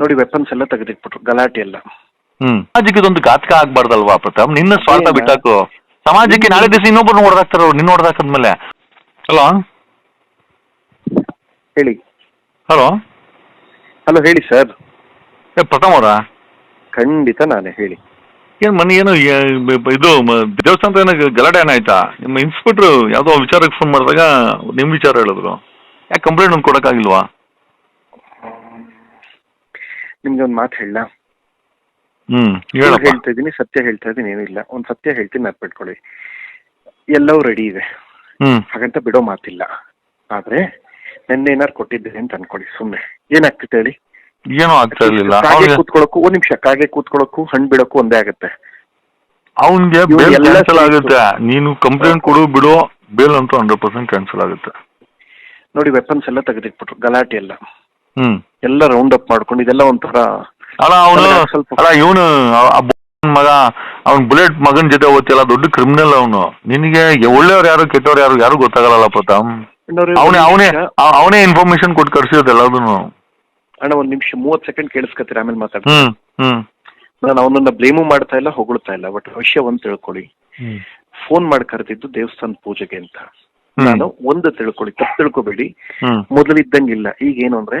ನೋಡಿ ವೆಪನ್ಸ್ ಎಲ್ಲ ತೆಗೆದಿಟ್ಬಿಟ್ರು ಗಲಾಟೆ ಎಲ್ಲ. ಹ್ಮ್. ಸಮಾಜಕ್ಕೆ ಇದೊಂದು ಘಾತಕ ಆಗ್ಬಾರ್ದಲ್ವಾ ಪ್ರತಾಪ್? ನಿನ್ನ ಸ್ವಾರ್ಥ ಏನ? ಬಿಟ್ಟಾಕು. ಸಮಾಜಕ್ಕೆ ನಾಳೆ ದಿವಸ ಇನ್ನೊಬ್ರು ಹೊಡೆದಾಕ್ತಾರ ಅವ್ರು ನಿನ್ನ ಹೊಡೆದಾಕದ್ಮೇಲೆ ಹಲೋ? ಹೇಳಿ. ಹಲೋ? ಹಲೋ ಹೇಳಿ ಸರ್ ಏ ಪ್ರಥಮ್ ಅವರಾ? ಖಂಡಿತ ನಾನೇ ಹೇಳಿ. ಏನು ಮನೆ ಏನು ಏ- ಬ- ಬ- ಇದು ಮ- ದೇವಸ್ಥಾನದ ಏನೋ ಗಲಾಟೆ ಏನಾಯ್ತಾ ನಿಮ್ಮ ಇನ್ಸ್ಪೆಕ್ಟ್ರು ಯಾವುದೋ ವಿಚಾರಕ್ಕೆ ಫೋನ್ ಮಾಡಿದಾಗ ನಿಮ್ಮ ವಿಚಾರ ಹೇಳಿದ್ರು. ಯಾಕೆ ಕಂಪ್ಲೇಂಟ್ ಒಂದು ಕೊಡೋಕ್ಕಾಗಿಲ್ವಾ? ನಿಮ್ಗೆ ಒಂದು ಮಾತು ಹೇಳ. ಹ್ಮ್ ಹೇಳ್ತಾ ಇದ್ದೀನಿ ಸತ್ಯ ಹೇಳ್ತಾ ಇದ್ದೀನಿ ಏನಿಲ್ಲ ಒಂದ್ ಸತ್ಯ ಹೇಳ್ತೀನಿ ನೆನ್ಪಿಟ್ಕೊಳ್ಳಿ ಎಲ್ಲವೂ ರೆಡಿ ಇದೆ. ಹಾಗಂತ ಬಿಡೋ ಮಾತಿಲ್ಲ. ಆದ್ರೆ ನೆನ್ನೆ ಏನಾರು ಕೊಟ್ಟಿದ್ದೆ ಅಂತ ಅನ್ಕೊಳ್ಳಿ ಸುಮ್ಮನೆ ಏನಾಗ್ತಿತ್ತು ಹೇಳಿ? ಏನೋ ಆಗ್ತಾ ಇರ್ಲಿಲ್ಲ. ಕಾಗೆ ಅವ್ನಿಗೆ ಕೂತ್ಕೊಳ್ಳೋಕು ಒಂದ್ ನಿಮಿಷ ಕಾಗೆ ಕೂತ್ಕೊಳ್ಳೋಕು ಹಣ್ಣು ಬಿಡೋಕು ಒಂದೇ ಆಗತ್ತೆ. ಅವ್ನಿಗೆ ಬೇಲ್ ಕ್ಯಾನ್ಸಲ್ ಆಗುತ್ತೆ. ನೀನು ಕಂಪ್ಲೇಂಟ್ ಕೊಡು ಬಿಡು ಬೇಲ್ ಅಂತೂ ಹಂಡ್ರೆಡ್ ಪರ್ಸೆಂಟ್ ಕ್ಯಾನ್ಸಲ್ ಆಗುತ್ತೆ. ನೋಡಿ ವೆಪನ್ಸ್ ಎಲ್ಲ ತೆಗೆದಿಟ್ಬಿಟ್ರು ಗಲಾಟೆ ಎಲ್ಲ. ಹ್ಮ್. ಎಲ್ಲ ರೌಂಡ್ ಅಪ್ ಮಾಡ್ಕೊಂಡು ಇದೆಲ್ಲ ಒಂಥರ ಅಲ್ಲ ಅವನು ಸ್ವಲ್ಪ- ಅಲ್ಲ ಇವನು ಮಗ ಅವನ್ ಬುಲೆಟ್ ಮಗನ್ ಜೊತೆ ಓದ್ತಿಲ್ಲ ದೊಡ್ಡ ಕ್ರಿಮಿನಲ್ ಅವನು. ನಿನಗೆ ಒಳ್ಳೆಯವ್ರು ಯಾರು ಕೆಟ್ಟವ್ರು ಯಾರು ಯಾರು ಗೊತ್ತಾಗಲ್ಲ ಪ್ರತಾಪ್? ಅವನೇ ಅವನೇ ಅವನೇ ಇನ್ಫಾರ್ಮೇಶನ್ ಕೊಟ್ಟು ಕರ್ಸಿರೋದು ಎಲ್ಲದನ್ನು ಅಣ್ಣ ಒಂದ್ ನಿಮಿಷ ಮೂವತ್ ಸೆಕೆಂಡ್ ಕೇಳಿಸ್ಕೊತೀರ ಆಮೇಲೆ ಮಾತಾಡ್ತೀನಿ. ಹ್ಮ್ ಹ್ಮ್. ನಾನು ಅವನನ್ನ ಬ್ಲೇಮು ಮಾಡ್ತಾ ಇಲ್ಲ ಹೊಗಳ್ತಾ ಇಲ್ಲ ಬಟ್ ವಿಷಯ ಒಂದ್ ತಿಳ್ಕೊಳ್ಳಿ. ಫೋನ್ ಮಾಡಿ ಕರೆದಿದ್ದು ದೇವಸ್ಥಾನ ಪೂಜೆಗೆ ಅಂತ. ನಾನು ಒಂದು ತಿಳ್ಕೊಳ್ಳಿ ತಪ್ಪು ತಿಳ್ಕೊಬೇಡಿ. ಹ್ಮ್. ಮೊದಲಿದ್ದಂಗಿಲ್ಲ ಈಗ ಏನು ಅಂದ್ರೆ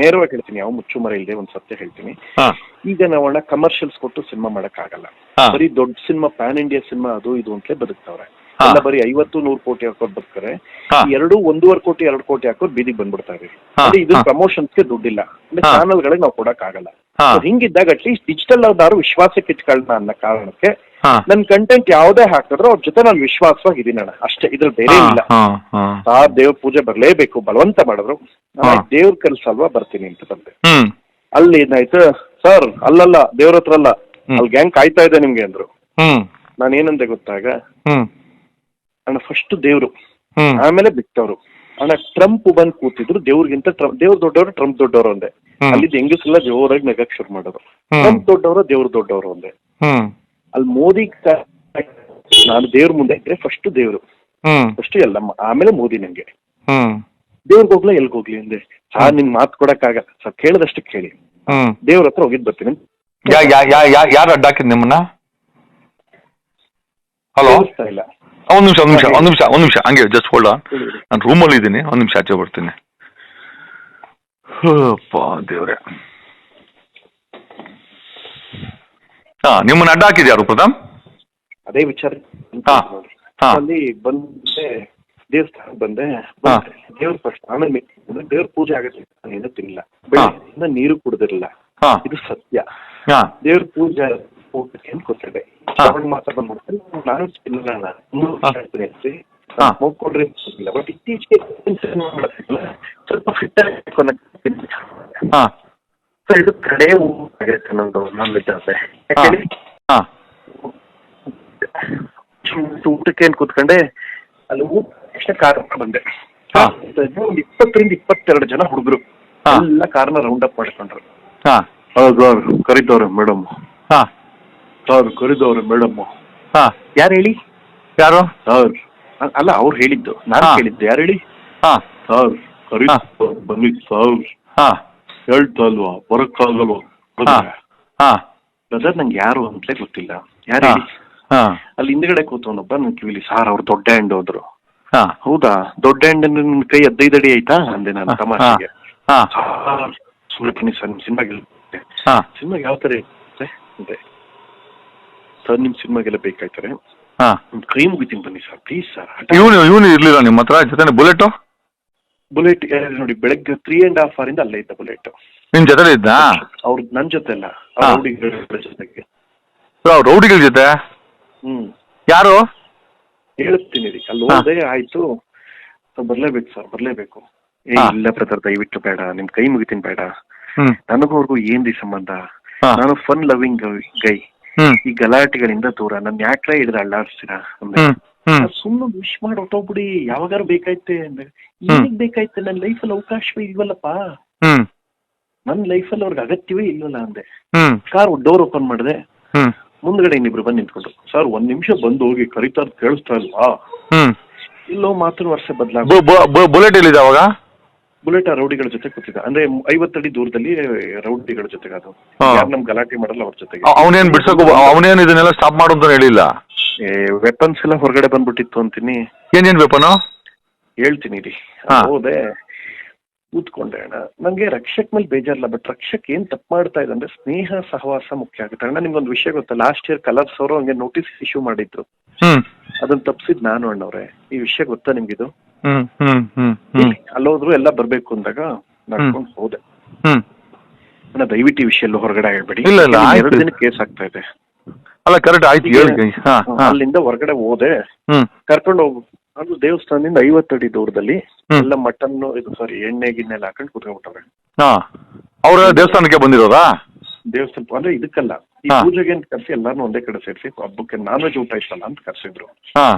ನೇರವಾಗಿ ಹೇಳ್ತೀನಿ ಯಾವ ಮುಚ್ಚುಮರ ಇಲ್ಲದೆ ಒಂದು ಸತ್ಯ ಹೇಳ್ತೀನಿ. ಈಗ ನಾವಣ್ಣ ಕಮರ್ಷಿಯಲ್ಸ್ ಕೊಟ್ಟು ಸಿನಿಮಾ ಮಾಡಕ್ ಆಗಲ್ಲ. ಬರೀ ದೊಡ್ಡ ಸಿನಿಮಾ ಪ್ಯಾನ್ ಇಂಡಿಯಾ ಸಿನಿಮಾ ಅದು ಇದು ಅಂತಲೇ ಬದುಕ್ತಾವ್ರೆ. ಎಲ್ಲ ಬರೀ ಐವತ್ತು ನೂರು ಕೋಟಿ ಹಾಕೋರ್. ಈ ಎರಡು ಒಂದೂವರೆ ಕೋಟಿ ಎರಡು ಕೋಟಿ ಹಾಕೋರ್ ಬೀದಿಗೆ ಬಂದ್ಬಿಡ್ತಾರೆ ಹಾ. ಅಂದ್ರೆ ಇದು ಪ್ರಮೋಷನ್ಸ್ ಪ್ರಮೋಷನ್ಸ್ಗೆ ದುಡ್ಡಿಲ್ಲ. ಅಂದ್ರೆ ಚಾನಲ್ ಗಳಿಗೆ ನಾವು ಕೊಡಕ್ ಆಗಲ್ಲ ಹಿಂಗಿದ್ದಾಗ ಅಟ್ಲೀಸ್ಟ್ ಡಿಜಿಟಲ್ ಅವ್ರದಾರು ವಿಶ್ವಾಸಕ್ಕೆ ಇಟ್ಕೊಳ್ಳೋಣ ಅನ್ನೋ ಕಾರಣಕ್ಕೆ ಹಾ. ನನ್ ಕಂಟೆಂಟ್ ಯಾವ್ದೇ ಹಾಕಿದ್ರು ಅವ್ರ ಜೊತೆ ನಾನು ವಿಶ್ವಾಸವಾಗಿ ಅಣ್ಣ. ಅಷ್ಟೇ ಇದ್ರಲ್ಲಿ ಬೇರೆ ಇಲ್ಲ. ಹಾ ಹಾ. ಆ ದೇವ್ರ ಪೂಜೆ ಬರ್ಲೇಬೇಕು ಬಲವಂತ ಮಾಡಿದ್ರು. ಹಾ. ದೇವ್ರ ಕೆಲ್ಸ ಅಲ್ವಾ ಬರ್ತೀನಿ ಅಂತ ಬಂದೆ. ಹ್ಮ್. ಅಲ್ಲಿ ಏನಾಯ್ತು? ಸರ್ ಅಲ್ಲಲ್ಲ ದೇವ್ರ ಹತ್ರ ಅಲ್ಲ. ಹ್ಮ್. ಅಲ್ಲಿ ಗ್ಯಾಂಗ್ ಕಾಯ್ತಾ ಇದೆ ನಿಮ್ಗೆ ಅಂದ್ರು. ಹ್ಮ್. ನಾನು ಏನಂದೆ ಗೊತ್ತಾಗ? ಹ್ಮ್. ಅಣ್ಣ ಫಸ್ಟ್ ದೇವ್ರು. ಹ್ಮ್. ಆಮೇಲೆ ಬಿಟ್ಟವ್ರು. ಅಣ್ಣ ಟ್ರಂಪ್ ಬಂದ್ ಕೂತಿದ್ರು ದೇವ್ರಿಗಿಂತ ಟ್ರಂಪ್ ದೇವ್ರ ದೊಡ್ಡವರು ಟ್ರಂಪ್ ದೊಡ್ಡವರು ಅಂದೆ. ಹ್ಮ್. ಅಲ್ಲಿ ಹೆಂಗಸೆಲ್ಲ ಜೋರಾಗಿ ನೆಗಕ್ ಶುರು ಹ್ಮ್. ಟ್ರಂಪ್ ದೊಡ್ಡವರು ದೇವ್ರ ದೊಡ್ಡವರು ಅಂದೆ. ಹ್ಮ್. ಅಲ್ಲಿ ಮೋದಿ ನಾನು ದೇವ್ರ ಮುಂದೆ ಇದ್ರೆ ಫಸ್ಟ್ ದೇವ್ರು. ಫಸ್ಟ್ ಎಲ್ಲ ಆಮೇಲೆ ಮೋದಿ ನಂಗೆ. ದೇವ್ರಿಗೆ ಹೋಗ್ಲಾ ಎಲ್ಗ್ ಹೋಗ್ಲಿ ಅಂದ್ರೆ? ಹಾ ನಿನ್ ಮಾತು ಕೊಡಕ್ಕಾಗಲ್ಲ. ಸರ್ ಕೇಳದಷ್ಟು ಕೇಳಿ. ದೇವ್ರ ಹತ್ರ ಹೋಗಿದ್ ಬರ್ತೀನಿ. ಯಾರು ಅಡ್ಡ ಹಾಕಿದ್ ನಿಮ್ಮನ್ನ? ಹಲೋ ಇಲ್ಲ. ಒಂದ್ ನಿಮಿಷ ಒಂದ್ ನಿಮಿಷ ಒಂದ್ ನಿಮಿಷ ಒಂದ್ ನಿಮಿಷ. ಹಂಗೆ ಜಸ್ಟ್ ಹೋಲ್ಡ್ ಹೇಳಿ. ನಾನು ರೂಮಲ್ಲಿ ಇದ್ದೀನಿ ಒಂದ್ ನಿಮಿಷ ಆಚೆ ಬರ್ತೀನಿ. ದೇವ್ರೆ. ಹಾ ನಿಮ್ಮನ್ನ ಅಡ್ಡ ಹಾಕಿದ್ ಯಾರು ಪ್ರಥಮ್ ಅದೇ ವಿಚಾರ ಹಾ. ಹಾ. ಅಲ್ಲಿ ಬಂದೆ ದೇವಸ್ಥಾನ ಬಂದೆ ಹಾ. ದೇವ್ರ ಫಸ್ಟ್ ಆಮೇಲೆ ಮೆ- ಅಂದ್ರೆ ದೇವ್ರ ಪೂಜೆ ಆಗುತ್ತೆ ನಾನು ಏನೂ ತಿನ್ನಿಲ್ಲ ಬೆಳಗ್ಗೆಯಿಂದ ನೀರು ಕುಡ್ದಿರಲಿಲ್ಲ ಹಾ ಇದು ಸತ್ಯ ಹಾ ದೇವ್ರ ಪೂಜೆ ಊಟಕ್ಕೆ ಅಂತ ಕೊಟ್ಟಿದೆ ಹಾ. ಅವಾಗ ಮಾತ್ರ ಬಂದ್ಬಿಡ್ತೀನಿ ನಾನು ತಿನ್ನಲ್ಲ ನಾನು ಮೂರು ಹಾ. ವರ್ಷ ಆಯ್ತು ನೆನ್ಸಿ. ಹಾ. ಹೋಗ್ಕೊಂಡ್ರೆ ಇಲ್ಲ ಬಟ್ ಇತ್ತೀಚೆಗೆ ಏನ್ ಸಿನಿಮಾ ಮಾಡೋದಿಲ್ಲ. ಸ್ವಲ್ಪ ಫಿಟ್ ಆಗಬೇಕು ಹಾ ಸೊ ಇದು ಕಡೆ ಆಗಿರುತ್ತೆ ನಂದು ನಾನ್ ವೆಜ್ ಹಾ. ಯಾಕೇಳಿ ಹಾ ಊಟಕ್ಕೆ ಏನ್ ಕೂತ್ಕೊಂಡೆ? ಅಲ್ಲಿ ಊಟ ತಕ್ಷಣ ಕಾರ್ ಬಂದೆ. ಹಾ. ಒಂದು ಇಪ್ಪತ್ತರಿಂದ ಇಪ್ಪತ್ತೆರಡು ಜನ ಹುಡುಗರು. ಹಾ. ಎಲ್ಲ ಕಾರ್ನ ರೌಂಡ್ ಅಪ್ ಮಾಡ್ಕೊಂಡ್ರು. ಹಾ. ಸರ್ ಕರಿತವ್ರೆ ಮೇಡಮ್ ಹಾ. ಸರ್ ಕರಿದವ್ರೆ ಮೇಡಮ್ ಹಾ. ಯಾರು ಹೇಳಿ? ಯಾರು? ಸರ್ ಅಲ್ಲ ಅವ್ರು ಹೇಳಿದ್ದು. ನಾನು ಹಾ. ಕೇಳಿದ್ದು. ಯಾರು ಹೇಳಿ? ಹಾ. ಸರ್ ಕರಿ ಹಾ. ಬನ್ನಿ ಸರ್ ಹಾ. ಹೇಳ್ತಾ ಅಲ್ವಾ ಬರಕ್ಕಾಗಲ್ವಾ? ಹಾ ಹಾ. ಬ್ರದರ್ ನಂಗೆ ಯಾರು ಅಂತಲೇ ಗೊತ್ತಿಲ್ಲ. ಯಾರು ಹಾ ಹೇಳಿ? ಹಾ ಅಲ್ಲಿ ಹಿಂದ್ಗಡೆ ಕೂತವನೊಬ್ಬ ನನ್ ಕಿವಿಲಿ ಸಾರ್ ಅವ್ರು ದೊಡ್ಡ ಹ್ಯಾಂಡ್ ಹೋದ್ರು. ಹಾ. ಹೌದಾ? ದೊಡ್ಡ ಹ್ಯಾಂಡ್ ನಿನ್ ಕೈ ಹದಿನೈದು ಅಡಿ ಆಯ್ತಾ? ಅಂದೆ ನಾನು ತಮಾಷೆಗೆ. ಹಾ. ಸುಮ್ಮನೆ ಬನ್ನಿ ಸರ್ ನಿಮ್ ಸಿನಿಮಾಗೆ ಹಾ. ಸಿನಿಮಾಗೆ ಯಾವ ತರ ಇರುತ್ತೆ? ಅಂದೆ ಸರ್ ನಿಮ್ ಸಿನಿಮಾಗೆಲ್ಲ ಬೇಕಾಯ್ತಾರೆ? ಹಾ. ಕ್ರೀಮ್ ಮುಗಿತೀನಿ ಬನ್ನಿ ಸರ್ ಪ್ಲೀಸ್ ಸರ್. ಇವನು ಇವನು ಇರ್ಲಿಲ್ಲ ನಿಮ್ಮ ಹತ್ರ? ಜೊತೆ ಬುಲೆಟ್? ಬುಲೆಟ್ ನೋಡಿ ಬೆಳಗ್ಗೆ ತ್ರೀ ಅಂಡ್ ಹಾಫ್ ಇಂದ ಅಲ್ಲೇ ಇದ್ದ ಬುಲೆಟ್ ನಿಮ್ ಜೊತೆ ಇದ್ದ? ಅವ್ರ ನನ್ ಜೊತೆ ಅಲ್ಲ ಹಾ. ರೌಡಿಗಳ ಜೊತೆಗೆ. ರೌಡಿಗಳ ಜೊತೆ? ಹ್ಮ್. ಯಾರು? ಹೇಳ್ತೀನಿ ರೀ ಅಲ್ಲಿ ಹಾ. ಹೋದೆ ಆಯ್ತು. ಬರ್ಲೇಬೇಕು ಸರ್ ಬರ್ಲೇಬೇಕು. ಏ ಹಾ. ಇಲ್ಲ ಬ್ರದರ್ ದಯವಿಟ್ಟು ಬೇಡ ನಿಮ್ ಕೈ ಮುಗಿತೀನಿ ಬೇಡ. ಹ್ಮ್. ನನಗೂ ಅವ್ರಿಗೂ ಏನ್ರಿ ಸಂಬಂಧ? ಹಾ. ನಾನು ಫನ್ ಲವಿಂಗ್ ಗೈ ಹ್ಮ್. ಈ ಗಲಾಟೆಗಳಿಂದ ದೂರ. ನನ್ ಯಾಕ್ರೆ ಹಿಡಿದು ಅಳ್ಳಾಡ್ಸ್ತೀರಾ? ಹ್ಮ್. ಸುಮ್ಮನೆ ವಿಶ್ ಮಾಡಿ ಹೊಟ್ಟೋಗ್ಬಿಡಿ ಯಾವಾಗಾರು ಬೇಕಾಯ್ತೆ ಅಂದ್ರೆ ಏನಕ್ಕೆ ಬೇಕಾಯ್ತೆ? ನನ್ನ ಲೈಫಲ್ಲಿ ಅವಕಾಶವೇ ಇಲ್ವಲ್ಲಪ್ಪ? ನನ್ ನನ್ನ ಲೈಫಲ್ಲಿ ಅವ್ರಿಗೆ ಅಗತ್ಯವೇ ಇಲ್ವಲ್ಲ ಅಂದೆ. ಕಾರ್ ಡೋರ್ ಓಪನ್ ಮಾಡಿದೆ. ಮುಂದ್ಗಡೆ ಇನ್ನಿಬ್ರು ಬಂದು ನಿಂತ್ಕೊಂಡ್ರು. ಸರ್ ಒಂದ್ ನಿಮಿಷ ಬಂದು ಹೋಗಿ ಕರಿತಾ ಇರೋದ್ ಕೇಳಿಸ್ತಾ ಇಲ್ವಾ? ಇಲ್ಲೋ ಮಾತ್ರ ವರ್ಷ ಬದಲಾಗ ಬುಲೆಟ್ ಎಲ್ಲಿದೆ ಅವಾಗ? ಬುಲೆಟ್ ಆ ರೌಡಿಗಳ ಜೊತೆ ಕೂತಿದ್ದ. ಅಂದ್ರೆ ಐವತ್ತಡಿ ದೂರದಲ್ಲಿ ರೌಡಿಗಳ ಜೊತೆಗೆ ಅದು. ಯಾರು ನಮ್ ಗಲಾಟೆ ಮಾಡಲ್ಲ ಅವ್ರ ಜೊತೆಗೆ. ಅವನೇನ್ ಬಿಡ್ಸಕ್ ಅವನೇನ್ ಇದನ್ನೆಲ್ಲ ಸ್ಟಾಪ್ ಮಾಡು ಅಂತ ಹೇಳಿಲ್ಲ? ವೆಪನ್ಸ್ ಎಲ್ಲ ಹೊರಗಡೆ ಬಂದ್ಬಿಟ್ಟಿತ್ತು ಅಂತೀನಿ. ಏನೇನ್ ವೆಪನ್ ಹೇಳ್ತೀನಿ ರೀ. ಹೋದೆ. ಕೂತ್ಕೊಂಡೆ ಅಣ್ಣ. ನಂಗೆ ರಕ್ಷಕ್ ಮೇಲೆ ಬೇಜಾರಿಲ್ಲ ಬಟ್ ರಕ್ಷಕ್ ಏನ್ ತಪ್ಪು ಮಾಡ್ತಾ ಇದೆ ಅಂದ್ರೆ ಸ್ನೇಹ ಸಹವಾಸ ಮುಖ್ಯ ಆಗುತ್ತೆ. ಅಣ್ಣ ನಿಮ್ಗೊಂದು ವಿಷಯ ಗೊತ್ತಾ? ಲಾಸ್ಟ್ ಇಯರ್ ಕಲರ್ಸ್ ಅವರು ಹಂಗೆ ನೋಟಿಸ್ ಇಶ್ಯೂ ಮಾಡಿದ್ರು. ಅದನ್ನ ತಪ್ಸಿದ್ ನಾನು ಅಣ್ಣವ್ರೆ. ಈ ವಿಷಯ ಗೊತ್ತಾ ನಿಮ್ಗಿದು? ಅಲ್ಲೋದ್ರು ಎಲ್ಲ ಬರ್ಬೇಕು ಅಂದಾಗ ನಡ್ಕೊಂಡು ಹೋದೆ. ಹ್ಮ್. ಅಣ್ಣ ದಯವಿಟ್ಟು ಈ ವಿಷಯ ಎಲ್ಲ ಹೊರಗಡೆ ಹೇಳ್ಬೇಡಿ ಇಲ್ಲ, ಇಲ್ಲ, ಆಯ್ತು. ಎರಡು ದಿನ ಕೇಸ್ ಆಗ್ತಾ ಇದೆ. ಅಲ್ಲ ಕರೆಕ್ಟ್ ಆಯ್ತು ಹೇಳಿ ಹಾ ಹಾ ಅಲ್ಲಿಂದ ಹೊರಗಡೆ ಹೋದೆ. ಹ್ಮ್. ಕರ್ಕೊಂಡು ಹೋಗು. ಅದು ದೇವಸ್ಥಾನದಿಂದ ಐವತ್ತಡಿ ದೂರದಲ್ಲಿ ಹ್ಮ್. ಎಲ್ಲ ಮಟನ್ ಇದು ಸಾರಿ ಎಣ್ಣೆ ಗಿಣ್ಣೆ ಎಲ್ಲ ಹಾಕೊಂಡು ಕುತ್ಕೊಂಡ್ಬಿಟ್ಟವ್ರೆ. ಹಾ. ಅವ್ರ ದೇವಸ್ಥಾನಕ್ಕೆ ಬಂದಿರೋದಾ? ದೇವಸ್ಥಾನ ಅಂದ್ರೆ ಇದಕ್ಕಲ್ಲ. ಈ ಹಾ. ಪೂಜೆಗೆ ಅಂತ ಕರ್ಸಿ ಎಲ್ಲಾರನ್ನೂ ಒಂದೇ ಕಡೆ ಸೇರಿಸಿ ಹಬ್ಬಕ್ಕೆ ನಾನ್ ವೆಜ್ ಊಟ ಇತ್ತಲ್ಲ ಅಂತ ಕರ್ಸಿದ್ರು. ಹಾ.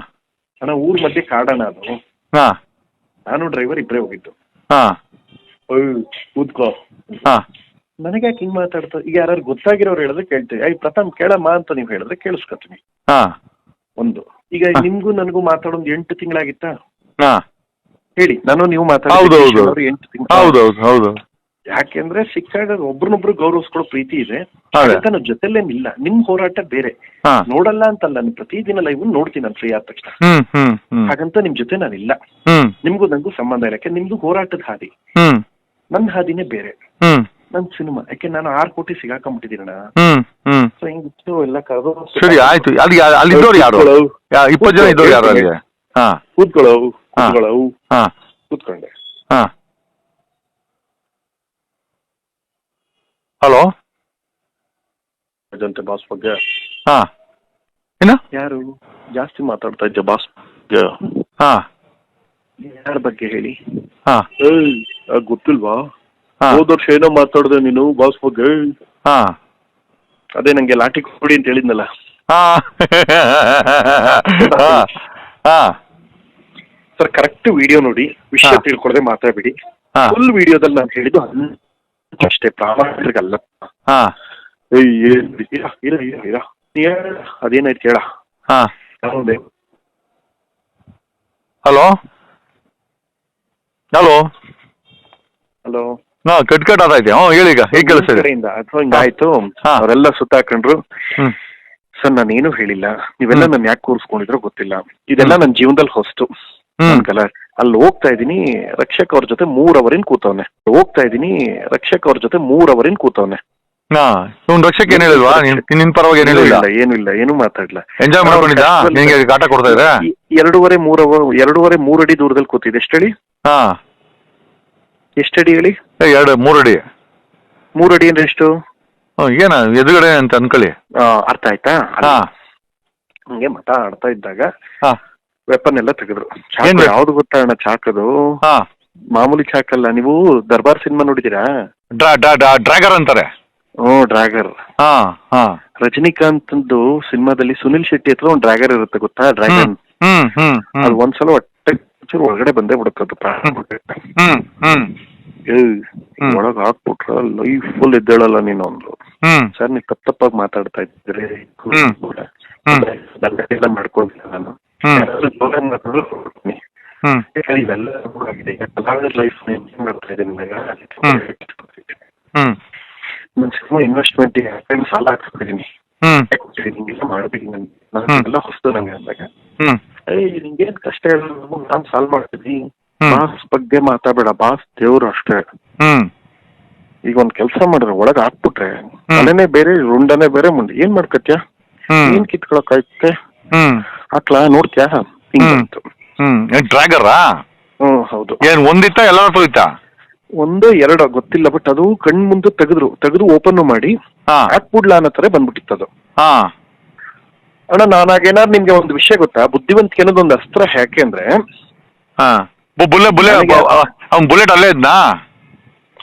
ಅಣ್ಣ ಊರ್ ಮಧ್ಯೆ ಕಾಡಣ ಅದು. ಹಾ. ನಾನು ಡ್ರೈವರ್ ಇಬ್ಬರೇ ಹೋಗಿದ್ದು. ಹಾ. ಕೂತ್ಕೋ. ಹಾ. ನನಗೆ ಯಾಕೆ ಹಿಂಗ್ ಮಾತಾಡ್ತಾ ಈಗ ಯಾರು ಗೊತ್ತಾಗಿರೋರು ಹೇಳಿದ್ರೆ ಕೇಳ್ತೀವಿ ಐ ಪ್ರಥಮ್ ಕೇಳಮ್ಮ ಅಂತ ನೀವು ಹೇಳಿದ್ರೆ ಕೇಳಿಸ್ಕೊತೀನಿ. ಹಾ. ಒಂದು. ಈಗ. ನಿಮ್ಗೂ ನನಗೂ ಮಾತಾಡೋದು ಎಂಟು ತಿಂಗಳಾಗಿತ್ತಾ? ಹಾ. ಹೇಳಿ ನಾನು ನೀವು ಹೌದು, ಹೌದು. ಮಾತಾಡೋದು ಎಂಟು ತಿಂಗಳು. ಹೌದೌದು ಹೌದು. ಯಾಕೆಂದ್ರೆ ಸಿಕ್ಕಾಡೋರು ಒಬ್ರನ್ನೊಬ್ರು ಗೌರವಿಸ್ಕೊಳ್ಳೋ ಪ್ರೀತಿ ಇದೆ. ಅದಕ್ಕೆ ಇಲ್ಲ ನಿಮ್ ಹೋರಾಟ ಬೇರೆ. ನೋಡಲ್ಲ ಅಂತಲ್ಲ ನಾನು ಪ್ರತಿದಿನ ಲೈವ್ ನೋಡ್ತೀನಿ ನಾನು ಫ್ರೀ ಆದ ತಕ್ಷಣ. ಹಾಗಂತ ನಿಮ್ ಜೊತೆ ನಾನಿಲ್ಲ. ನಿಮ್ಗೂ ನಂಗೂ ಸಂಬಂಧ ಇಲ್ಲ. ಯಾಕೆ ನಿಮ್ದು ಹೋರಾಟದ ಹಾದಿ. ನನ್ ನನ್ನ ಹಾದಿನೇ ಬೇರೆ. ನನ್ ಸಿನಿಮಾ. ಯಾಕೆ ನಾನು ಆರ್ ಕೋಟಿ ಸಿಗಾಕೊಂಡ್ಬಿಟ್ಟಿದ್ದೀನಣ್ಣ. ಎಲ್ಲ ಕರೆದು ಸರಿ ಆಯ್ತು. ಅಲ್ಲಿ ಅಲ್ಲಿ ಇದ್ದವ್ರು ಯಾರು? ಇಪ್ಪತ್ತು ಜನ ಇದ್ದವ್ರು ಯಾರು ಕೂತ್ಕೊಂಡೆ. ಹಲೋ? ಅದಂತೆ ಬಾಸ್ ಬಗ್ಗೆ. ಹಾ. ಏನ ಯಾರು? ಜಾಸ್ತಿ ಮಾತಾಡ್ತಾ ಇದ್ದೆ ಬಾಸ್ ಹಾ. ಯಾರ ಬಗ್ಗೆ ಹೇಳಿ? ಹಾ. ಏಯ್ ಗೊತ್ತಿಲ್ವಾ? ಹಾ. ಹೋದ ವರ್ಷ ಏನೋ ಮಾತಾಡ್ದೆ ನೀನು ಬಾಸ್ ಬಗ್ಗೆ? ಹಾ. ಅದೇ ನಂಗೆ ಲಾಠಿ ಕೊಡಿ ಅಂತ ಹೇಳಿದ್ನಲ್ಲ. ಹಾ. ಹಾ. ಹಾ. ಸರ್ ಕರೆಕ್ಟ್ ವಿಡಿಯೋ ನೋಡಿ. ವಿಷಯ ಹಾ. ತಿಳ್ಕೊಡದೆ ಮಾತಾಡ್ಬಿಡಿ. ಹಾ. ಫುಲ್ ವಿಡಿಯೋದಲ್ಲಿ ನಾನು ಹೇಳಿದ್ದು ಅಷ್ಟೇ ಪ್ರಾಮಾಣಿಕಲ್ಲ ಹಾ. ಇರ ಇರ ಇರ ಇರ. ನೀ ಹೇಳ ಅದೇನಾಯ್ತು ಹೇಳ ಹಾ. ಹಲೋ? ಹಲೋ? ಹಲೋ? ಹಾ ಕಟ್ ಕಟ್ ಆದೈತೆ ಹ್ಞೂ ಹೇಳಿ ಈಗ ಕೇಳಿಸ್ತಿದೆ. ಕಡೆಯಿಂದ ಅಥವಾ ಹಿಂಗಾಯ್ತು ಹಾ. ಅವರೆಲ್ಲ ಸುತ್ತಾಕೊಂಡ್ರು. ಹ್ಮ್. ಸರ್ ನಾನೇನು ಹೇಳಿಲ್ಲ. ನೀವೆಲ್ಲ ಹ್ಮ್. ನನ್ ಯಾಕೆ ಕೂರಿಸ್ಕೊಂಡಿದ್ರೋ ಗೊತ್ತಿಲ್ಲ. ಇದೆಲ್ಲ ನನ್ನ ಜೀವನದಲ್ಲಿ ಹೊಸ್ತು. ಹ್ಮ್. ಅಲ್ಲಿ ಹೋಗ್ತಾ ಇದೀನಿ ರಕ್ಷಕ್ ಅವ್ರ ಜೊತೆ ಮೂರ್ ಅವರಿನ್ ಕೂತವ್ನೆ. ಹೋಗ್ತಾ ಇದೀನಿ ರಕ್ಷಕ್ ಅವ್ರ ಜೊತೆ ಮೂರ್ ಅವರಿನ್ ಕೂತವ್ನೆ. ಹಾ ಇವ್ನು ರಕ್ಷಕ್ ಏನ್ ಹೇಳಿಲ್ವಾ? ನಿನ್ ನಿನ್ ಪರವಾಗಿ ಏನ್ ಹೇಳಿಲ್ಲ? ಇಲ್ಲ ಏನು ಇಲ್ಲ ಏನು ಮಾತಾಡ್ಲ. ಎಂಜಾಯ್ ಮಾಡ್ಕೊಂಡಿದ್ದ? ನಿಂಗೆ ಕಾಟ ಕೊಡ್ತಾ ಇದ್ರೆ? ಈ- ಎರಡೂವರೆ ಮೂರ್ ಅವರ್ ಎರಡೂವರೆ ಮೂರ್ ಅಡಿ ದೂರದಲ್ಲಿ ಕೂತಿದೆ ಎಷ್ಟಡಿ ಹಾ. ಎಷ್ಟಡಿ ಹೇಳಿ? ಏ, ಎರಡು ಮೂರು ಅಡಿ. ಮೂರ್ ಅಡಿ ಅಂದ್ರೆ ಎಷ್ಟು? ಹ್ಮ್, ಏನ ಎದುರುಗಡೆ ಅಂತ ಅನ್ಕೊಳ್ಳಿ. ಆ, ಅರ್ಥ ಆಯ್ತಾ? ಹಾ. ಹಂಗೆ ಮಾತಾಡ್ತಾ ಇದ್ದಾಗ ಹಾ. ವೆಪನ್ ಎಲ್ಲ ತೆಗೆದ್ರು. ಚಾಕು ಯಾವ್ದು ಗೊತ್ತಾ ಅಣ್ಣ ಚಾಕದು? ಹಾ. ಮಾಮೂಲಿ ಚಾಕಲ್ಲ ನೀವು ದರ್ಬಾರ್ ಸಿನಿಮಾ ನೋಡಿದೀರಾ ಡ್ರಾ ಡ್ರಾ ಡ್ರಾ ಡ್ರ್ಯಾಗರ್ ಅಂತಾರೆ. ಹ್ಞೂ ಡ್ರ್ಯಾಗರ್ ಹಾ ಹಾ. ರಜನಿಕಾಂತ್ ಸಿನಿಮಾದಲ್ಲಿ ಸುನಿಲ್ ಶೆಟ್ಟಿ ಹತ್ರ ಒಂದು ಡ್ರ್ಯಾಗರ್ ಇರುತ್ತೆ ಗೊತ್ತಾ? ಡ್ರ್ಯಾಗನ್. ಹ್ಮ್ ಹ್ಮ್ ಹ್ಮ್. ಅದು ಒಂದ್ಸಲ ಹೊಟ್ಟೆ ಚೂರು ಒಳಗಡೆ ಬಂದೇ ಬಿಡುತ್ತೆ ಅದು ಬಿಡುತ್ತೆ. ಹ್ಮ್ ಹ್ಮ್ ಏಯ್, ಹ್ಮ್. ಒಳಗ್ ಹಾಕ್ಬಿಟ್ರ ಲೈಫ್ ಫುಲ್ ಎದ್ದೇಳಲ್ಲ ನೀನು ಅಂದ್ರು. ಸರ್ ನೀವು ತಪ್ಪ ತಪ್ಪಾಗಿ ಮಾತಾಡ್ತಾ. ಎಲ್ಲ ಮಾಡ್ಕೊಂಡಿಲ್ಲ ನಾನು. ಯಾಕಂದ್ರೆ ಇವೆಲ್ಲ ಆಗಿದೆ. ಕಲಾವಿದರ ಲೈಫ್ ಮಾಡ್ತಾ ಇದ್ದೀನಿ ಇನ್ವೆಸ್ಟ್ಮೆಂಟ್ ಸಾಲ ಹಾಕ್ಸ್ಬಿಟ್ಟಿದ್ದೀನಿ ಹಿಂಗೆಲ್ಲ ಮಾಡ್ಬೇಕು ಹೊಸ್ತು ನಂಗೆ ಅಂದಾಗ. ನಿಂಗೇನ್ ಕಷ್ಟ ನಾನು ಸಾಲ್ವ್ ಮಾಡ್ತೀನಿ. ಬಾಸ್ ಬಗ್ಗೆ ಮಾತಾಡಬೇಡ. ಬಾಸ್ ದೇವ್ರು ಅಷ್ಟೇ. ಈಗ ಒಂದ್ ಕೆಲಸ ಮಾಡಿದ್ರೆ ಒಳಗ ಹಾಕ್ಬಿಟ್ರೆ ತಲೆನೇ ಬೇರೆ ರುಂಡನೇ ಬೇರೆ ಮುಂದೆ. ಏನ್ ಮಾಡ್ಕತ್ಯ? ಏನ್ ಕಿತ್ಕೊಳಕ್ ಆಯ್ತೆ ಹ್ಮ್. ಹಾಕ್ಲಾ ನೋಡ್ತ್ಯಾ? ಹಿಂಗ್ ಹ್ಮ್. ಬಂತು. ಹ್ಮ್. ಏನ್ ಡ್ರ್ಯಾಗರಾ ಹ್ಮ್ ಹೌದು. ಏನ್ ಒಂದಿತ್ತ ಎಲ್ಲ ಹೋಯ್ತಾ? ಒಂದು ಎರಡು ಗೊತ್ತಿಲ್ಲ ಬಟ್ ಅದು ಕಣ್ ಮುಂದೆ ತೆಗೆದ್ರು. ತೆಗೆದು ಓಪನ್ ಮಾಡಿ ಹಾ. ಹಾಕ್ಬಿಡ್ಲಾ ಅನ್ನೋ ತರ ಬಂದ್ಬಿಟ್ಟಿತ್ತು ಅದು. ಹಾ. ಅಣ್ಣ ನಾನಾಗೇನಾದ್ರು ನಿಮ್ಗೆ ಒಂದು ವಿಷಯ ಗೊತ್ತಾ? ಬುದ್ಧಿವಂತಿಕೆ ಅನ್ನೋದು ಒಂದು ಅಸ್ತ್ರ ಯಾಕೆ ಅಂದ್ರೆ ಹಾ. ಬುಲ್ಲೆ ಬುಲ್ಲೆ ನನಗೆ- ಅವ್ನ್ ಬುಲೆಟ್ ಅಲ್ಲೇ ಇದ್ನಾ?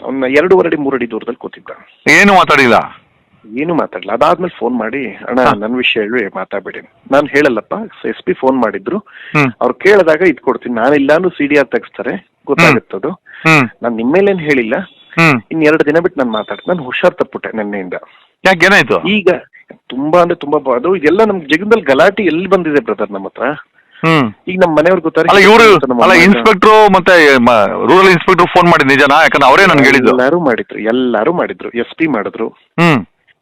ಅವ್ನ ಎರಡೂವರೆ ಅಡಿ ಮೂರು ಅಡಿ ದೂರದಲ್ಲಿ ಕೂತಿದ್ದ. ಏನು ಮಾತಾಡಿಲ್ಲ? ಏನು ಮಾತಾಡಲ್ಲ ಅದಾದ್ಮೇಲೆ ಫೋನ್ ಮಾಡಿ ಅಣ್ಣ. ನನ್ನ ವಿಷಯ ಹೇಳಿ ಮಾತಾಡ್ಬೇಡಿ. ನಾನು ಹೇಳಲ್ಲಪ್ಪ ಎಸ್ ಪಿ ಫೋನ್ ಮಾಡಿದ್ರು. ಅವ್ರು ಕೇಳಿದಾಗ ಇದ್ ಕೊಡ್ತೀನಿ. ನಾನಿಲ್ಲ ಅಂದ್ರೆ ಸಿ ಡಿ ಆರ್ ತೆಗಿಸ್ತಾರೆ. ಗೊತ್ತಾಗುತ್ತದು ನಿಮ್ಮ ಮೇಲೆ ನಿಮ್ಮೇಲೇನ್ ಹೇಳಿಲ್ಲ. ಇನ್ ಎರಡು ದಿನ ಬಿಟ್ಟು ನಾನು ಮಾತಾಡ್ತೀನಿ. ನಾನು ಹುಷಾರ್ ತಪ್ಪುಟ್ಟೆ ನಿನ್ನೆಯಿಂದ. ಯಾಕೆ ಏನಾಯ್ತು? ಈಗ ತುಂಬಾ ಅಂದ್ರೆ ತುಂಬಾ ಅದು ಇದೆಲ್ಲ ನಮ್ ಜಗದಲ್ಲಿ ಗಲಾಟೆ ಎಲ್ಲಿ ಬಂದಿದೆ ಬ್ರದರ್ ನಮ್ಮ ಹತ್ರ? ಈಗ ನಮ್ಮ ಮನೆಯವ್ರು ಗೊತ್ತಾರೆ ಇವರು ಅಲ್ಲ ಇನ್ಸ್ಪೆಕ್ಟ್ರು ಮತ್ತೆ ರೂರಲ್ ಇನ್ಸ್ಪೆಕ್ಟರ್ ಫೋನ್ ಮಾಡಿದ್ ನಿಜನಾ? ಯಾಕಂದ್ರೆ ಅವರೇ ನನ್ಗೆ ಹೇಳಿದ್ರು ಎಲ್ಲಾರು ಮಾಡಿದ್ರು. ಎಲ್ಲಾರು ಮಾಡಿದ್ರು. ಎಸ್ ಪಿ ಮಾಡಿದ್ರು. ಹ್ಮ್.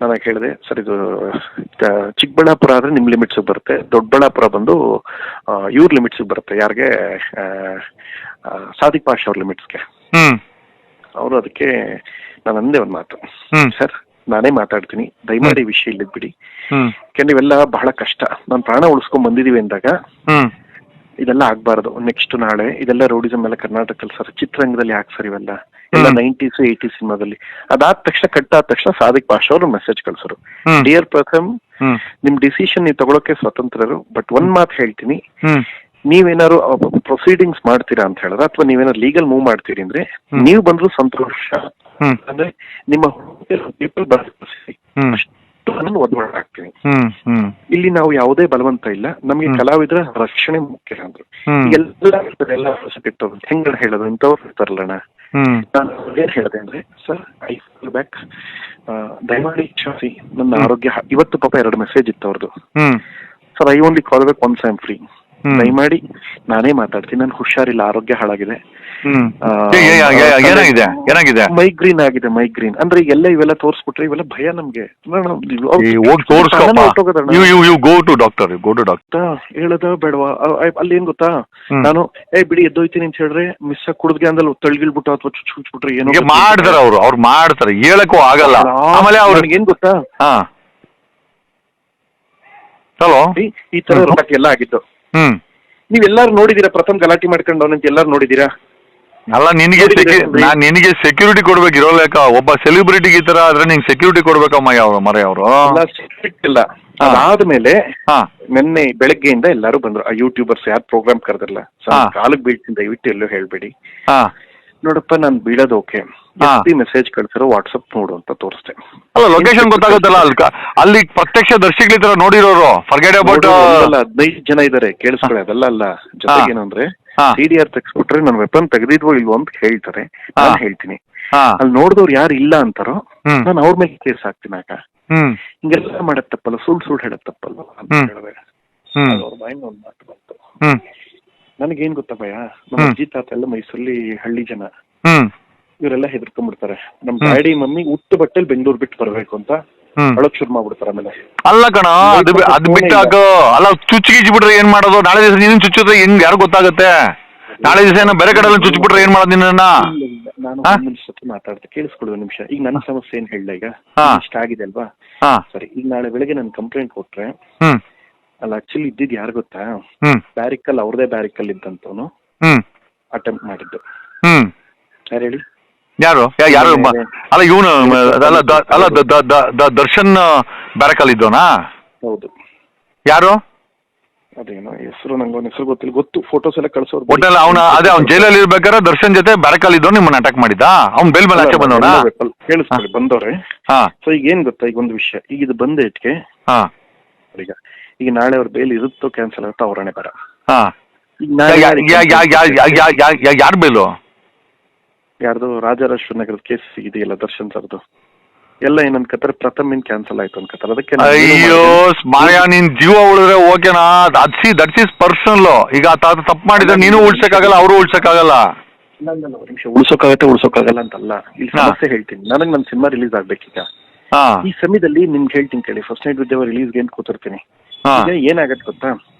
ನಾನು ಕೇಳಿದೆ ಸರ್ ಇದು ಚಿಕ್ಕಬಳ್ಳಾಪುರ ಆದ್ರೆ ನಿಮ್ ಲಿಮಿಟ್ಸ್ ಬರುತ್ತೆ. ದೊಡ್ಡಬಳ್ಳಾಪುರ ಬಂದು ಇವ್ರ ಲಿಮಿಟ್ಸ್ ಬರುತ್ತೆ. ಯಾರಿಗೆ ಸಾದಿಕ್ ಪಾಷ ಅವ್ರ ಲಿಮಿಟ್ಸ್ಗೆ ಅವರು ಅದಕ್ಕೆ ನಾನು ಅಂದೆ ಒಂದು ಮಾತು. ಸರ್ ನಾನೇ ಮಾತಾಡ್ತೀನಿ. ದಯಮಾಡಿ ವಿಷಯ ಇಲ್ಲಿದ್ ಬಿಡಿ ಇವೆಲ್ಲ ಬಹಳ ಕಷ್ಟ. ನಾನು ಪ್ರಾಣ ಉಳಿಸ್ಕೊಂಡ್ ಬಂದಿದೀವಿ ಅಂದಾಗ ಇದೆಲ್ಲ ಆಗ್ಬಾರ್ದು. ನೆಕ್ಸ್ಟ್ ನಾಳೆ ಇದೆಲ್ಲ ರೋಡಿಸಮ್ ಎಲ್ಲ ಕರ್ನಾಟಕದಲ್ಲಿ ಸರ್ ಚಿತ್ರರಂಗದಲ್ಲಿ ಯಾಕೆ ಸರ್ ಇವೆಲ್ಲ? ಎಲ್ಲ. ನೈಂಟೀಸ್ ಏಯ್ಟಿ ಸಿನಿಮಾದಲ್ಲಿ. ಅದಾದ ತಕ್ಷಣ ಕಟ್ಟಾದ ತಕ್ಷಣ ಸಾದಿಕ್ ಭಾಷ ಅವರು ಮೆಸೇಜ್ ಕಳ್ಸರು. ಡಿಯರ್ ಪ್ರಥಮ್ ನಿಮ್ ಡಿಸಿಷನ್ ನೀವು ತಗೊಳಕ್ಕೆ ಸ್ವತಂತ್ರರು ಬಟ್ ಒಂದ್ ಮಾತು ಹೇಳ್ತೀನಿ. ನೀವೇನಾರು ನೀವೇನಾದ್ರು ಪ್ರೊಸೀಡಿಂಗ್ಸ್ ಮಾಡ್ತೀರಾ ಅಂತ ಹೇಳಿದ್ರೆ ಅಥವಾ ನೀವೇನಾದ್ರು ಲೀಗಲ್ ಮೂವ್ ಮಾಡ್ತೀರಿ ಅಂದ್ರೆ. ನೀವು ಬಂದ್ರು ಸಂತೋಷ. ಅಂದ್ರೆ ನಿಮ್ಮ ಪೀಪಲ್ ನಾನು ಇಲ್ಲಿ ನಾವು ಯಾವುದೇ ಬಲವಂತ ಇಲ್ಲ. ನಮಗೆ. ಕಲಾವಿದರ ರಕ್ಷಣೆ ಮುಖ್ಯ ಅಂದ್ರು. ಎಲ್ಲ ಎಲ್ಲ ಹೆಂಗ್ ಹೇಳೋದು? ಇಂಥವ್ರು ಇರ್ತಾರಲ್ಲಣ್ಣ. ನಾನು ಏನ್ ಹೇಳಿದೆ ಅಂದ್ರೆ ಸರ್ ಐ ಫೀಲ್ ಬ್ಯಾಕ್ ದಯಮಾಡಿ ಕ್ಷಮಿಸಿ. ನನ್ನ ಆರೋಗ್ಯ ಇವತ್ತು ಪಾಪ ಎರಡು ಮೆಸೇಜ್ ಇತ್ತು ಅವ್ರದ್ದು sir I only call back once I am free. ದಯಮಾಡಿ ನಾನೇ ಮಾತಾಡ್ತೀನಿ. ನನ್ ಹುಷಾರಿಲ್ಲ ಆರೋಗ್ಯ ಹಾಳಾಗಿದೆ. ಹ್ಮ್. ಏನಾಗಿದೆ? ಏನಾಗಿದೆ? ಮೈಗ್ರೀನ್ ಆಗಿದೆ ಮೈಗ್ರೀನ್. ಅಂದ್ರೆ ಎಲ್ಲ ಇವೆಲ್ಲ ತೋರಿಸ್ಬಿಟ್ರೆ ಇವೆಲ್ಲ ಭಯ ನಮ್ಗೆ. ಹೇಳದ ಬೇಡವಾ? ಅಲ್ಲಿ ಏನ್ ಗೊತ್ತಾ? ನಾನು ಏ ಬಿಡಿ ಎದ್ದೋಯ್ತೀನಿ ಅಂತ ಹೇಳಿದ್ರೆ ಮಿಸ್ ಕುಡ್ದ್ಗೆ ಅಂದಲ್ಲಿ ತಳ್ಗಿಳ್ಬಿಟ್ಟು ಅಥವಾ ಚುಚ್ ಚುಚ್ಬಿಟ್ರೆ ಏನೋ ಮಾಡ್ತಾರೆ ಅವ್ರು ಅವ್ರು ಮಾಡ್ತಾರೆ. ಹೇಳಕ್ಕೂ ಆಗಲ್ಲ. ಆಮೇಲೆ ಅವ್ರಿಗೆ ಏನ್ ಗೊತ್ತಾ? ಹಲೋ ಈ- ತರ ಎಲ್ಲ ಆಗಿತ್ತು ಹ್ಮ್. ನೀವೆಲ್ಲಾರು ನೋಡಿದೀರಾ ಪ್ರಥಮ ಗಲಾಟೆ ಮಾಡ್ಕೊಂಡು ಅವನಂತ ಎಲ್ಲಾರು ನೋಡಿದೀರಾ? ಅಲ್ಲ ನಿನಗೆ ನಾನು ನಿನಗೆ ಸೆಕ್ಯೂರಿಟಿ ಕೊಡ್ಬೇಕು ಇರೋ ಲೆಕ್ಕ. ಒಬ್ಬ ಸೆಲೆಬ್ರಿಟಿಗೆ ಈ ತರ ಆದ್ರೆ ನಿಂಗೆ ಸೆಕ್ಯೂರಿಟಿ ಕೊಡ್ಬೇಕಮ್ಮ ಯಾವ ಮರ ಅವರು. ಇಲ್ಲ. ಅದಾದ್ಮೇಲೆ ನಿನ್ನೆ ಬೆಳಗ್ಗೆಯಿಂದ ಎಲ್ಲಾರು ಬಂದ್ರು. ಆ ಯೂಟ್ಯೂಬರ್ಸ್ ಯಾರು ಪ್ರೋಗ್ರಾಮ್ ಕರೆದಿಲ್ಲ ಕಾಲಕ್ ಬೀಳ್ತಿಂದ ದಯವಿಟ್ಟು ಎಲ್ಲೂ ಹೇಳ್ಬೇಡಿ. ಹಾ. ನೋಡಪ್ಪ ನಾನು ಬೀಳೋದು ಓಕೆ. ಮೆಸೇಜ್ ಕಳ್ಸಿರೋ ವಾಟ್ಸಪ್ ನೋಡು ಅಂತ ತೋರಿಸ್ತೆ ಅಲ್ಲ ಲೊಕೇಶನ್ ಗೊತ್ತಾಗುತ್ತಲ್ಲ ಅಲ್ಲಿ ಅಲ್ಲಿ ಪ್ರತ್ಯಕ್ಷ ದರ್ಶಿಗಳ ತರ ನೋಡಿರೋರು ಫರ್ಗೆಟ್ ಅಬೌಟ್ ಹದಿನೈದು ಜನ ಇದಾರೆ ಕೇಳಿಸ್ಕೊಳ್ಳಿ ಅದೆಲ್ಲ ಅಲ್ಲ. ಜೊತೆಗೆ ಏನಂದ್ರೆ ಹಾ. ಸಿ ಡಿ ಆರ್ ತೆಗ್ಸ್ಬಿಟ್ರೆ ನನ್ ವೆಪನ್ ತೆಗೆದಿದ್ವೋ ಇಲ್ವೋ ಅಂತ ಹೇಳ್ತಾರೆ. ನಾನು ಹೇಳ್ತೀನಿ. ಅಲ್ಲಿ ನೋಡಿದವ್ರು ಯಾರು ಇಲ್ಲ ಅಂತಾರೋ. ನಾನು ಅವ್ರ ಮೇಲೆ ಕೇಸ್ ಹಾಕ್ತೀನಿ ಆಗ. ಹಿಂಗೆಲ್ಲ ಮಾಡಕ್ ತಪ್ಪಲ್ಲ ಸುಳ್ಳು ಸುಳ್ಳು ಹೇಳಕ್ ತಪ್ಪಲ್ಲ ಅಂತ. ಹೇಳಿದೆ ಅವ್ರ ಬಾಯಿಂದ ಒಂದ್ ಮಾತು ಬಂತು. ನನಗೇನ್ ಗೊತ್ತಾ ಭಯ? ನಮ್ಮ. ಅಜ್ಜಿ ತಾತ ಎಲ್ಲ ಮೈಸೂರಲ್ಲಿ ಹಳ್ಳಿ ಜನ. ಇವರೆಲ್ಲ ಹೆದರ್ಕೊಂಡ್ಬಿಡ್ತಾರೆ. ನಮ್. ಡ್ಯಾಡಿ ಮಮ್ಮಿ ಉಟ್ಟು ಬಟ್ಟೆಲ್ ಬೆಂಗಳೂರು ಬಿಟ್ಟು ಬರ್ಬೇಕು ಅಂತ. ಅಳಕ್ ಶುರು ಮಾಡ್ಬಿಡ್ತಾರೆ ಆಮೇಲೆ. ಅಲ್ಲ ಕಣ ಅದು ಬಿ- ಅದು ಬಿಟ್ಟು ಹಾಕು ಅಲ್ಲ ಚುಚ್ಚು ಬಿಡ್ರೆ ಏನ್ ಮಾಡೋದು? ನಾಳೆ ದಿವಸ ನೀನು ಚುಚ್ಚಿದ್ರೆ ಹೆಂಗ್ ಯಾರು ಗೊತ್ತಾಗುತ್ತೆ? ನಾಳೆ ದಿವಸ ಏನೋ ಬೇರೆ ಕಡೆ ಚುಚ್ಬಿಟ್ರೆ ಏನ್ ಮಾಡೋದು ನಿನ್ನ ಇಲ್ಲ, ಇಲ್ಲ. ನಾನು ಹಾ? ಒಂದ್ ನಿಮಿಷ ಹತ್ರ ಮಾತಾಡ್ತೆ. ಕೇಳಿಸ್ಕೊಳ್ಳಿ ನಿಮಿಷ. ಈಗ ನನ್ನ ಸಮಸ್ಯೆ ಏನ್ ಹೇಳ ಈಗ? ಹಾ. ಇಷ್ಟ ಆಗಿದೆ ಅಲ್ವಾ? ಹಾ. ಸರಿ ಈಗ ನಾಳೆ ಬೆಳಗ್ಗೆ ನಾನು ಕಂಪ್ಲೇಂಟ್ ಕೊಟ್ರೆ ಹ್ಮ್. ಅಲ್ಲ ಆಕ್ಚುಲಿ ಇದ್ದಿದ್ ಯಾರು ಗೊತ್ತಾ? ಹ್ಮ್. ಬ್ಯಾರಿಕಲ್ ಅವ್ರದೇ ಬ್ಯಾರಿಕಲ್ ಇದ್ದಂತವನು ಹ್ಮ್. ಅಟೆಂಪ್ಟ್ ಮಾಡಿದ್ದು. ಹ್ಮ್. ಯಾರು ಹೇಳಿ? ಯಾರು? ಯಾರು ಅಲ್ಲ ಇವನು ಅಲ್ಲ ಅಲ್ಲ ದರ್ಶನ್ ಬ್ಯಾರಕಲ್ಲಿ ಇದ್ದೋನಾ ಹೌದು. ಯಾರು? ಅದೇನೋ ಹೆಸರು ನಂಗೆ ಅವ್ನ ಹೆಸರು ಗೊತ್ತಿಲ್ಲ. ಗೊತ್ತು ಫೋಟೋಸ್ ಎಲ್ಲ ಕಳ್ಸೋರು ಒಟ್ಟಲ್ಲಿ ಅವನ ಅದೇ ಅವ್ನ ಜೈಲಲ್ಲಿ ಇರ್ಬೇಕಾದ್ರೆ ದರ್ಶನ್ ಜೊತೆ ಬ್ಯಾರಕಲ್ಲಿ ಇದ್ದೋ ನಿಮ್ಮನ್ನ ಅಟ್ಯಾಕ್ ಮಾಡಿದ್ದ? ಅವ್ನ್ ಬೆಲ್ ಮೇಲೆ ಆಚೆ ಬಂದವನ? ಕೇಳಿಸ್ಕೊಳ್ಳಿ ಬಂದವ್ರೆ. ಹಾ. ಸೊ ಈಗ ಏನ್ ಗೊತ್ತಾ ಈಗ ಒಂದು ವಿಷಯ. ಈಗ ಇದು ಬಂದ ಇಟ್ಕೆ ಹಾ. ಈಗ ಈಗ ನಾಳೆ ಅವ್ರ ಬೇಲ್ ಇರುತ್ತೋ ಕ್ಯಾನ್ಸಲ್ ಆಗುತ್ತೋ ಅವರಣೆ ಬರ. ಯಾರು ಬೇಲು ಯಾರ್ದು ರಾಜರಾಜೇಶ್ವರ ನಗರದ ಕೇಸ್ ಇದೆಯಲ್ಲ ದರ್ಶನ್ ಸರ್ದು. ಎಲ್ಲ ಏನಂತ ಅನ್ಕೋತಾರೆ ಪ್ರಥಮ್ ಇನ್ ಕ್ಯಾನ್ಸಲ್ ಆಯ್ತು ಅನ್ಕೋತಾರೆ ಅದಕ್ಕೆ ನಾನ್ ಅಯ್ಯೋ ಮಾಯಾ ನಿನ್ ನೀನ್ ಜೀವ ಉಳಿದ್ರೆ ಓಕೆನಾ ಅದ್ಸಿ ದಟ್ಸ್ ಇಸ್ ಪರ್ಸನಲ್ ಈಗ ತಾತ ತಪ್ಪು ಮಾಡಿದ್ರೆ ನೀನು ಉಳ್ಸಕ್ಕಾಗಲ್ಲ ಅವರು ಉಳ್ಸಕ್ಕಾಗಲ್ಲ. ಇಲ್ಲ, ಇಲ್ಲ, ಇಲ್ಲ, ಒಂದ್ ನಿಮಿಷ ಉಳ್ಸೋಕ್ಕಾಗತ್ತೆ ಉಳ್ಸೋಕ್ಕಾಗಲ್ಲ ಅಂತಲ್ಲ. ಇಲ್ಲಿ ಹಾ. ಸಮಸ್ಯೆ ಹೇಳ್ತೀನಿ. ನನಗೆ ನನ್ನ ಸಿನಿಮಾ ರಿಲೀಸ್ ಆಗ್ಬೇಕೀಗ. ಹಾ. ಈ ಸಮಯದಲ್ಲಿ ನಿಮ್ಗೆ ಹೇಳ್ತೀನಿ ಕೇಳಿ. ಫಸ್ಟ್ ನೈಟ್ ವಿದ್ಯಾವ ರಿಲೀಸ್ಗೆ ಅಂತ ಕೂತಿರ್ತೀನಿ? ಹಾ. ಈಗ ಏನಾಗತ್ತೆ ಗೊತ್ತಾ?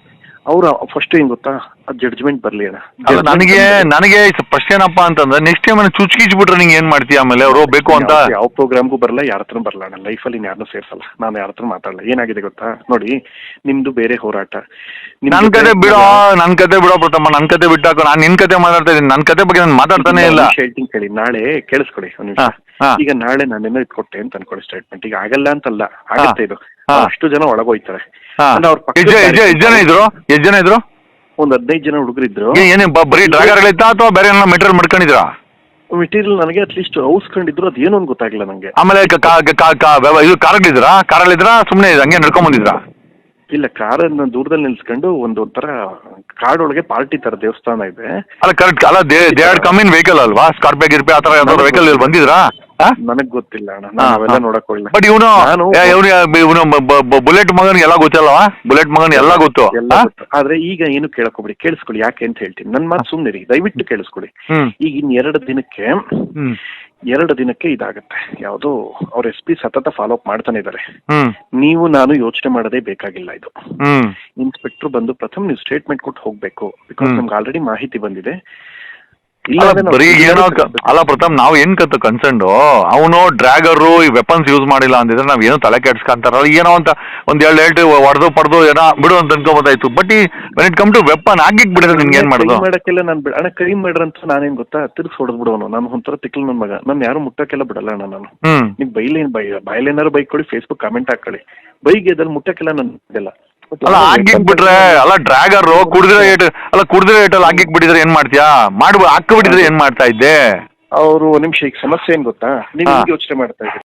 ಅವ್ರು ಫಸ್ಟ್ ಏನ್ ಗೊತ್ತಾ? ಜಡ್ಜ್ಮೆಂಟ್ ಬರ್ಲಿ ಅಣ್ಣ. ಅಲ್ಲ ನನಗೆ ನನಗೆ ಫಸ್ಟ್ ಏನಪ್ಪ ಅಂತಂದ್ರೆ ನೆಕ್ಸ್ಟ್ ಟೈಮ್ ಚುಚ್ಕಿಚ್ ಬಿಟ್ರೆ ನಿಂಗೆ ಏನ್ ಮಾಡ್ತೀಯ ಆಮೇಲೆ? ಅವ್ರು ಬೇಕು ಅಂತ? ಯಾವ- ಪ್ರೋಗ್ರಾಮ್ಗೂ ಬರಲ್ಲ ಯಾರ ಹತ್ರ ಬರಲ್ಲ ನಾನು ಲೈಫಲ್ಲಿ ಯಾರನ್ನೂ ಸೇರ್ಸಲ್ಲ. ನಾನು ಯಾರ ಹತ್ರ ಮಾತಾಡಲ್ಲ. ಏನಾಗಿದೆ ಗೊತ್ತಾ? ನೋಡಿ ನಿಮ್ದು ಬೇರೆ ಹೋರಾಟ. ನನ್ನ ನನ್ ಕತೆ ಬಿಡೋ ನನ್ನ ನನ್ ಕತೆ ಬಿಡೋ ಪ್ರಥಮ ನನ್ ಕತೆ ಬಿಟ್ಟಾಕ ನಾನು ನಿನ್ ಕತೆ ಮಾತಾಡ್ತಾ ಇದ್ದೀನಿ. ನನ್ ಕತೆ ಬಗ್ಗೆ ನಾನು ಮಾತಾಡ್ತಾನೆ ಇಲ್ಲ. ಹೇಳ್ತೀನಿ ಕೇಳಿ. ನಾಳೆ ಕೇಳಿಸ್ಕೊಡಿ ಒಂದು ನಿಮಿಷ. ಈಗ ನಾಳೆ ನಾನೇನೋ ಇಟ್ಕೊಟ್ಟೆ ಕೊಟ್ಟೆ ಅಂತ ಅನ್ಕೊಳ್ಳಿ ಸ್ಟೇಟ್ಮೆಂಟ್ ಈಗ ಆಗಲ್ಲ ಅಂತಲ್ಲ ಆಗುತ್ತೆ ಇದು. ಅಷ್ಟು ಜನ ಒಳಗೋಯ್ತಾರೆ. ಅಂದ್ರೆ ಅವ್ರ ಎಷ್ಟ್ ಜನ- ಇದ್ರು? ಎಷ್ಟ್ ಜನ ಇದ್ರು? ಒಂದ್ ಹದಿನೈದು ಜನ ಹುಡುಗರು ಇದ್ರು ಏನೇ ಬರೀ ಡ್ರೈವರ್ ಇತ್ತಾ ಅಥವಾ ಬೇರೆ ಏನೋ ಮೆಟೀರಿಯಲ್ ಮಾಡ್ಕೊಂಡಿದ್ರಾ? ಮೆಟೀರಿಯಲ್ ನನಗೆ ಅಟ್ಲೀಸ್ಟ್ ಹೌಸ್ ಅದೇನು ಅಂತ ಗೊತ್ತಾಗಿಲ್ಲ ನಂಗೆ. ಆಮೇಲೆ ಇದು ಕಾರಲ್ಲಿದ್ರಾ ಕಾರಲ್ಲಿದ್ರಾ ಸುಮ್ಮನೆ ಹಂಗೆ ನಡ್ಕೊಂಡ್ ಬಂದಿದ್ರಾ? ಇಲ್ಲ ಕಾರನ್ನ ದೂರದಲ್ಲಿ ನಿಲ್ಸ್ಕೊಂಡು ಒಂದು ಒಂಥರ ಕಾಡೊಳಗೆ ಪಾರ್ಟಿ ತರ ದೇವಸ್ಥಾನ ಇದೆ. ಅಲ್ಲ ಕರೆಕ್ಟ್ ಅಲ್ಲ ದೇ ಕಮ್ ಇನ್ ವೆಹಿಕಲ್ ಅಲ್ವಾ? ಸ್ಕಾರ್ಪಿಯೋ ಗಿರ್ಪಿ ಆ ತರ ಯಾವ್ದಾದ್ರು ವೆಹಿಕಲ್ ಇಲ್ಲಿ ಬಂದಿದ್ರಾ? ನನಗ್ ಗೊತ್ತಿಲ್ಲ ಅಣ್ಣ ನಾನು ಅವೆಲ್ಲ ನೋಡಕ್ ಹೋಗಿಲ್ಲ ಬಟ್ ಇವನು ನಾನು ಇವನು ಇವನು ಬುಲೆಟ್ ಮಗನ್ ಎಲ್ಲ ಗೊತ್ತಲ್ವಾ? ಬುಲೆಟ್ ಮಗನ್ ಎಲ್ಲ ಗೊತ್ತು. ಆದ್ರೆ ಈಗ ಏನು ಕೇಳಕೊಬಿಡಿ ಕೇಳಿಸ್ಕೊಳ್ಳಿ ಯಾಕೆ ಅಂತ ಹೇಳ್ತೀನಿ. ನನ್ ಮಾತು ಸುಮ್ನಿರಿ ದಯವಿಟ್ಟು ಕೇಳಿಸ್ಕೊಳ್ಳಿ. ಈಗ ಇನ್ ಎರಡು ದಿನಕ್ಕೆ ಎರಡು ದಿನಕ್ಕೆ ಇದಾಗುತ್ತೆ. ಯಾವುದು ಅವ್ರ ಎಸ್ ಪಿ ಸತತ ಫಾಲೋ ಅಪ್ ಮಾಡ್ತಾನೆ ಇದ್ದಾರೆ ನೀವು ನಾನು ಯೋಚನೆ ಮಾಡೋದೇ ಬೇಕಾಗಿಲ್ಲ ಇದು. ಇನ್ಸ್ಪೆಕ್ಟರ್ ಬಂದು ಪ್ರಥಮ ನೀವು ಸ್ಟೇಟ್ಮೆಂಟ್ ಕೊಟ್ಟು ಹೋಗ್ಬೇಕು. ಬಿಕಾಸ್. ನಮ್ಗೆ ಆಲ್ರೆಡಿ ಮಾಹಿತಿ ಬಂದಿದೆ. ಬರೀ ಏನೋ. ಅಲ್ಲ ಪ್ರಥಮ್ ನಾವ್ ಏನ್ ಕತ್ತ ಕನ್ಸರ್ನ್ಡು ಅವನು ಡ್ರ್ಯಾಗರು ಈ ವೆಪನ್ಸ್ ಯೂಸ್ ಮಾಡಿಲ್ಲ ಅಂದಿದ್ರೆ ನಾವ್ ಏನೋ ತಲೆ ಕೆಡ್ಸ್ಕೊಂತಾರ. ಏನೋ ಅಂತ ಒಂದ್ ಎರಡು ಹೇಳ್ತಿ ಹೊಡೆದು ಪಡೆದು ಏನೋ ಬಿಡು ಅಂತ ಅನ್ಕೋಬೋದಾಯ್ತು. ಬಟ್ ಈ when it come to weapon ಆಗಿಕ್ ಬಿಡಿದ್ರೆ ನಿನ್ಗೆ ಏನ್ ಮಾಡೋದು? ಮಾಡಕ್ಕೆಲ್ಲ ನಾನು ಬಿಡ ಅಣ್ಣ ಕೈ ಮಾಡ್ರಂತ ನಾನೇನ್ ಗೊತ್ತಾ? ತಿರ್ಗಿ ಹೊಡೆದ್ ಬಿಡೋನು ನಾನು ಒಂಥರ ತಿಕ್ಲು ನನ್ ಮಗ. ನಾನು ಯಾರು ಮುಟ್ಟಕ್ಕೆಲ್ಲ ಬಿಡಲ್ಲ ಅಣ್ಣ ನಾನು. ನಿಮ್ ಬೈಲೇನ್ ಬೈ ಬಾಯಲ್ಲೇನಾರು ಬೈಕ್ ಕೊಡಿ ಫೇಸ್ಬುಕ್ ಕಮೆಂಟ್ ಹಾಕೊಳ್ಳಿ. ಬೈಗೆ ಅದ್ರಲ್ಲಿ ಮುಟ್ಟಕ್ಕೆಲ್ಲ ನಾನು ಅಲ್ಲ ಹಾಕಿಕ್ ಬಿಟ್ರೆ ಅಲ್ಲ ಡ್ರ್ಯಾಗರ್ ಕುಡಿದ್ರೆ ಏಟ್ ಅಲ್ಲ ಕುಡಿದ್ರೆ ಏಟಲ್ಲಿ ಹಾಕಿಕ್ ಬಿಟ್ಟಿದ್ರೆ ಏನ್ ಮಾಡ್ತೀಯಾ? ಮಾಡ್ಬ ಹಾಕ ಬಿಟ್ಟಿದ್ರೆ ಏನ್ ಮಾಡ್ತಾ ಇದ್ದೆ? ಅವರು ನಿಮಿಷ ಈಗ ಸಮಸ್ಯೆ ಏನ್ ಗೊತ್ತಾ? ನೀವು. ಯೋಚನೆ ಮಾಡ್ತಾ ಇದ್ದೀರಿ.